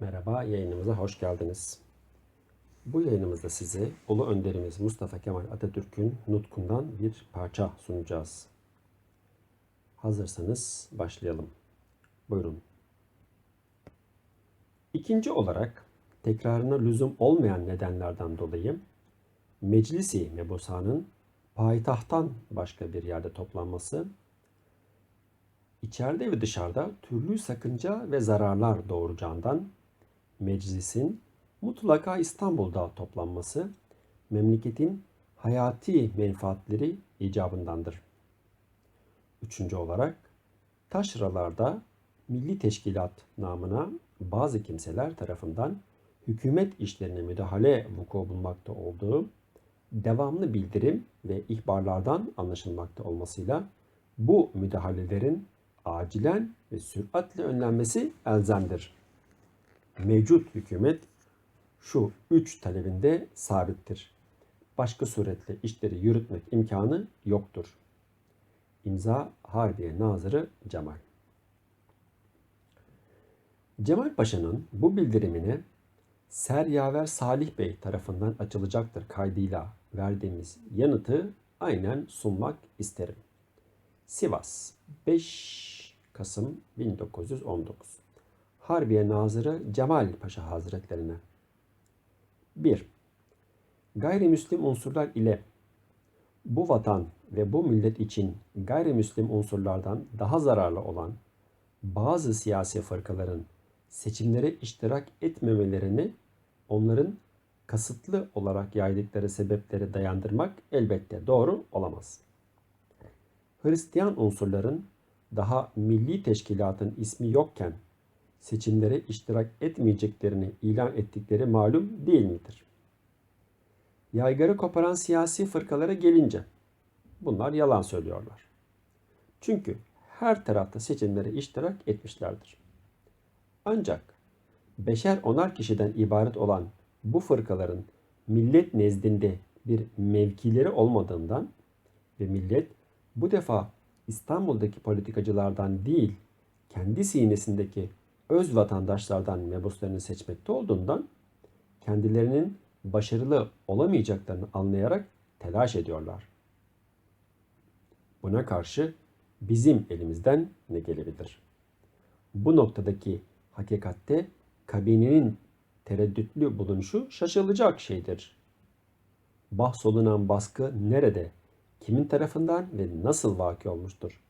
Merhaba, yayınımıza hoş geldiniz. Bu yayınımızda size Ulu Önderimiz Mustafa Kemal Atatürk'ün nutkundan bir parça sunacağız. Hazırsanız başlayalım. Buyurun. İkinci olarak tekrarına lüzum olmayan nedenlerden dolayı Meclisi Mebusan'ın payitahttan başka bir yerde toplanması içeride ve dışarıda türlü sakınca ve zararlar doğuracağından meclisin mutlaka İstanbul'da toplanması memleketin hayati menfaatleri icabındandır. Üçüncü olarak taşralarda milli teşkilat namına bazı kimseler tarafından hükümet işlerine müdahale vuku bulmakta olduğu devamlı bildirim ve ihbarlardan anlaşılmakta olmasıyla bu müdahalelerin acilen ve süratle önlenmesi elzemdir. Mevcut hükümet şu üç talebinde sabittir. Başka suretle işleri yürütmek imkanı yoktur. İmza Harbiye Nazırı Cemal. Cemal Paşa'nın bu bildirimine Seryaver Salih Bey tarafından açılacaktır kaydıyla verdiğimiz yanıtı aynen sunmak isterim. Sivas 5 Kasım 1919 Harbiye Nazırı Cemal Paşa Hazretlerine 1. Gayrimüslim unsurlar ile bu vatan ve bu millet için gayrimüslim unsurlardan daha zararlı olan bazı siyasi fırkaların seçimlere iştirak etmemelerini onların kasıtlı olarak yaydıkları sebepleri dayandırmak elbette doğru olamaz. Hristiyan unsurların daha milli teşkilatın ismi yokken seçimlere iştirak etmeyeceklerini ilan ettikleri malum değil midir? Yaygarı koparan siyasi fırkalara gelince bunlar yalan söylüyorlar. Çünkü her tarafta seçimlere iştirak etmişlerdir. Ancak beşer onar kişiden ibaret olan bu fırkaların millet nezdinde bir mevkileri olmadığından ve millet bu defa İstanbul'daki politikacılardan değil kendi sinesindeki öz vatandaşlardan mebuslarını seçmekte olduğundan kendilerinin başarılı olamayacaklarını anlayarak telaş ediyorlar. Buna karşı bizim elimizden ne gelebilir? Bu noktadaki hakikatte kabinenin tereddütlü bulunuşu şaşılacak şeydir. Bahsolunan baskı nerede, kimin tarafından ve nasıl vaki olmuştur?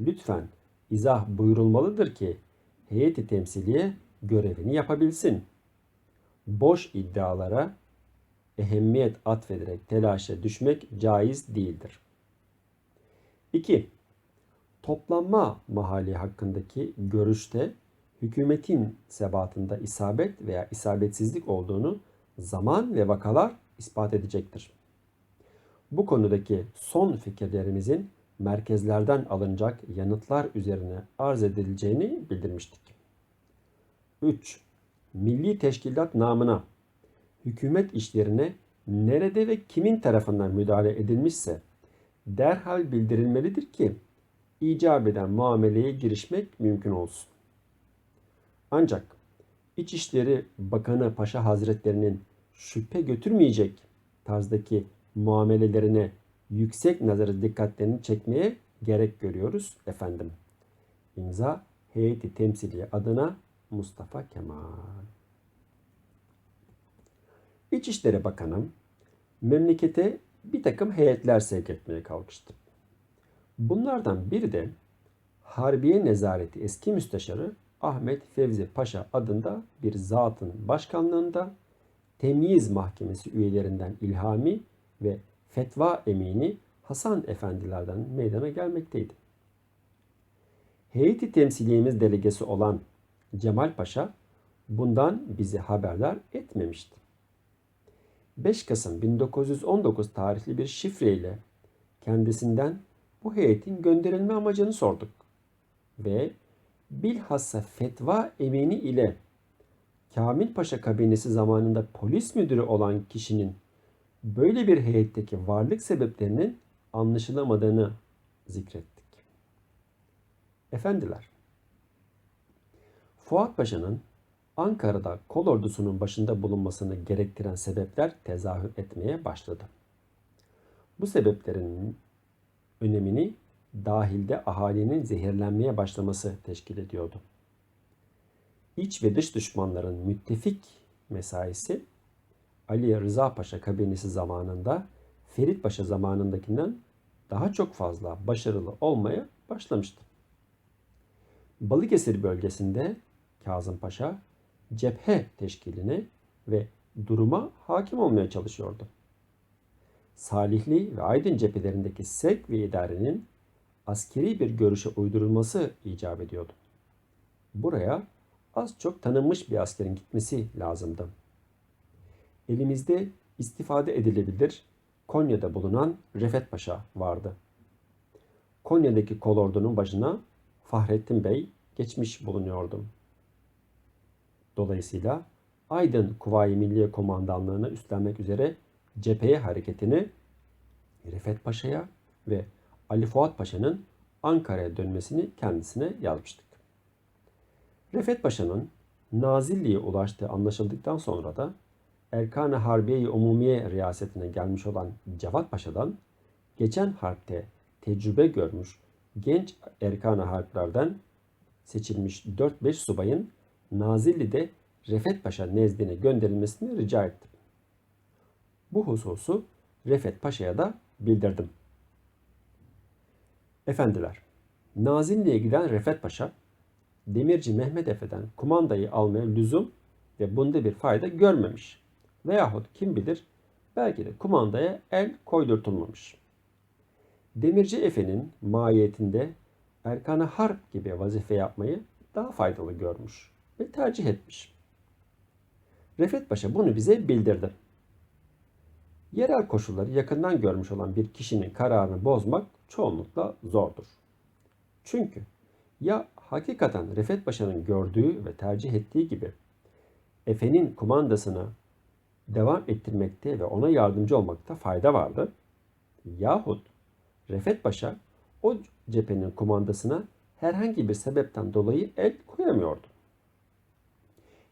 Lütfen izah buyurulmalıdır ki heyeti temsiliye görevini yapabilsin. Boş iddialara ehemmiyet atfederek telaşa düşmek caiz değildir. 2. Toplanma mahalli hakkındaki görüşte hükümetin sebatında isabet veya isabetsizlik olduğunu zaman ve vakalar ispat edecektir. Bu konudaki son fikirlerimizin merkezlerden alınacak yanıtlar üzerine arz edileceğini bildirmiştik. 3. Milli Teşkilat namına hükümet işlerine nerede ve kimin tarafından müdahale edilmişse derhal bildirilmelidir ki icap eden muameleye girişmek mümkün olsun. Ancak İçişleri Bakanı Paşa Hazretlerinin şüphe götürmeyecek tarzdaki muamelelerine yüksek nazarı dikkatlerini çekmeye gerek görüyoruz efendim. İmza Heyeti Temsiliye adına Mustafa Kemal. İçişleri Bakanı memlekete bir takım heyetler sevk etmeye kalkıştı. Bunlardan biri de Harbiye Nezareti eski müsteşarı Ahmet Fevzi Paşa adında bir zatın başkanlığında Temyiz Mahkemesi üyelerinden İlhami ve Fetva Emini Hasan Efendilerden meydana gelmekteydi. Heyeti temsiliyemiz delegesi olan Cemal Paşa bundan bizi haberdar etmemişti. 5 Kasım 1919 tarihli bir şifreyle kendisinden bu heyetin gönderilme amacını sorduk. Ve bilhassa fetva emini ile Kamil Paşa kabinesi zamanında polis müdürü olan kişinin böyle bir heyetteki varlık sebeplerinin anlaşılamadığını zikrettik. Efendiler, Fuat Paşa'nın Ankara'da kol ordusunun başında bulunmasını gerektiren sebepler tezahür etmeye başladı. Bu sebeplerin önemini dahilde ahalinin zehirlenmeye başlaması teşkil ediyordu. İç ve dış düşmanların müttefik mesaisi Ali Rıza Paşa kabinesi zamanında Ferit Paşa zamanındakinden daha çok fazla başarılı olmaya başlamıştı. Balıkesir bölgesinde Kazım Paşa cephe teşkiline ve duruma hakim olmaya çalışıyordu. Salihli ve Aydın cephelerindeki sevk ve idarenin askeri bir görüşe uydurulması icap ediyordu. Buraya az çok tanınmış bir askerin gitmesi lazımdı. Elimizde istifade edilebilir Konya'da bulunan Refet Paşa vardı. Konya'daki kolordunun başına Fahrettin Bey geçmiş bulunuyordu. Dolayısıyla Aydın Kuvayi Milliye Komandanlığı'nı üstlenmek üzere cepheye hareketini Refet Paşa'ya ve Ali Fuat Paşa'nın Ankara'ya dönmesini kendisine yazmıştık. Refet Paşa'nın Nazilli'ye ulaştığı anlaşıldıktan sonra da Erkan-ı Harbiye-i Umumiye riyasetine gelmiş olan Cevat Paşa'dan geçen harpte tecrübe görmüş genç Erkan-ı Harplerden seçilmiş 4-5 subayın Nazilli'de Refet Paşa nezdine gönderilmesini rica ettim. Bu hususu Refet Paşa'ya da bildirdim. Efendiler, Nazilli'ye giden Refet Paşa, Demirci Mehmet Efe'den kumandayı almaya lüzum ve bunda bir fayda görmemiş. Veyahut kim bilir belki de kumandaya el koydurtulmamış. Demirci Efe'nin mahiyetinde Erkan-ı Harp gibi vazife yapmayı daha faydalı görmüş ve tercih etmiş. Refet Paşa bunu bize bildirdi. Yerel koşulları yakından görmüş olan bir kişinin kararını bozmak çoğunlukla zordur. Çünkü ya hakikaten Refet Paşa'nın gördüğü ve tercih ettiği gibi Efe'nin kumandasını devam ettirmekte ve ona yardımcı olmakta fayda vardı. Yahut Refet Paşa o cephenin kumandasına herhangi bir sebepten dolayı el koyamıyordu.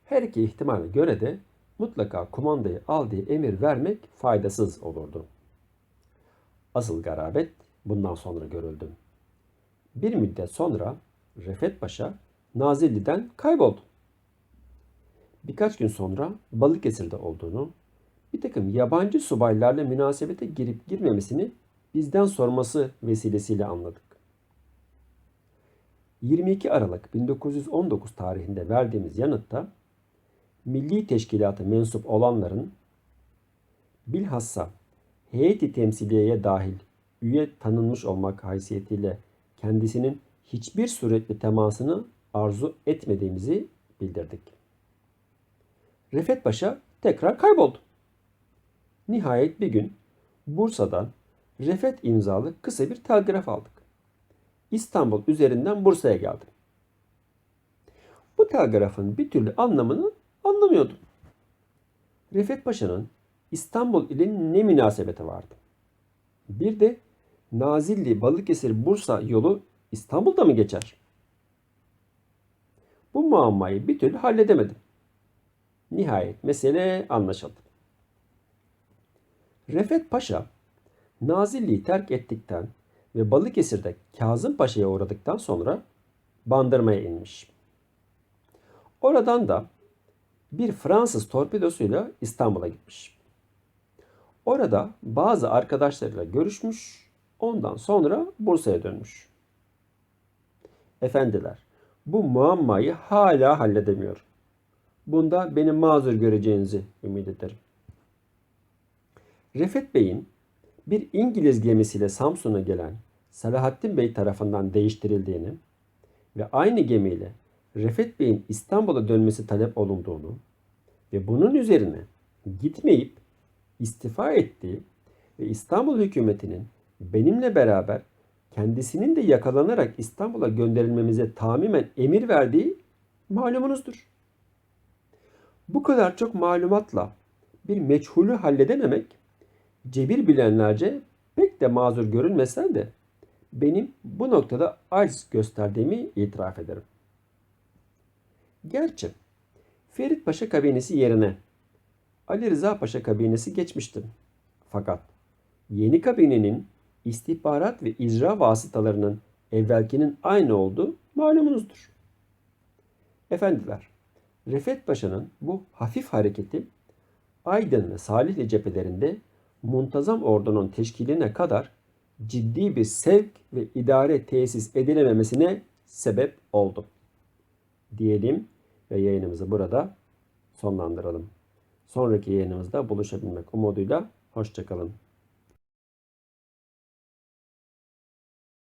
Her iki ihtimale göre de mutlaka kumandayı al diye emir vermek faydasız olurdu. Asıl garabet bundan sonra görüldü. Bir müddet sonra Refet Paşa Nazilli'den kayboldu. Birkaç gün sonra Balıkesir'de olduğunu, bir takım yabancı subaylarla münasebete girip girmemesini bizden sorması vesilesiyle anladık. 22 Aralık 1919 tarihinde verdiğimiz yanıtta Milli Teşkilatı mensup olanların bilhassa heyeti temsiliyeye dahil üye tanınmış olmak haysiyetiyle kendisinin hiçbir suretli temasını arzu etmediğimizi bildirdik. Refet Paşa tekrar kayboldu. Nihayet bir gün Bursa'dan Refet imzalı kısa bir telgraf aldık. İstanbul üzerinden Bursa'ya geldim. Bu telgrafın bir türlü anlamını anlamıyordum. Refet Paşa'nın İstanbul ile ne münasebeti vardı? Bir de Nazilli, Balıkesir, Bursa yolu İstanbul'da mı geçer? Bu muammayı bir türlü halledemedim. Nihayet mesele anlaşıldı. Refet Paşa Nazilli'yi terk ettikten ve Balıkesir'de Kazım Paşa'ya uğradıktan sonra Bandırma'ya inmiş. Oradan da bir Fransız torpidosuyla İstanbul'a gitmiş. Orada bazı arkadaşlarıyla görüşmüş, ondan sonra Bursa'ya dönmüş. Efendiler, bu muammayı hala halledemiyor. Bunda beni mazur göreceğinizi ümit ederim. Refet Bey'in bir İngiliz gemisiyle Samsun'a gelen Selahattin Bey tarafından değiştirildiğini ve aynı gemiyle Refet Bey'in İstanbul'a dönmesi talep olunduğunu ve bunun üzerine gitmeyip istifa ettiği ve İstanbul hükümetinin benimle beraber kendisinin de yakalanarak İstanbul'a gönderilmemize tamamen emir verdiği malumunuzdur. Bu kadar çok malumatla bir meçhulü halledememek cebir bilenlerce pek de mazur görünmese de benim bu noktada aciz gösterdiğimi itiraf ederim. Gerçi Ferit Paşa kabinesi yerine Ali Rıza Paşa kabinesi geçmişti. Fakat yeni kabinenin istihbarat ve icra vasıtalarının evvelkinin aynı olduğu malumunuzdur. Efendiler, Refet Paşa'nın bu hafif hareketi Aydın ve Salihli cephelerinde muntazam ordunun teşkiline kadar ciddi bir sevk ve idare tesis edilememesine sebep oldu. Diyelim ve yayınımızı burada sonlandıralım. Sonraki yayınımızda buluşabilmek umuduyla hoşçakalın.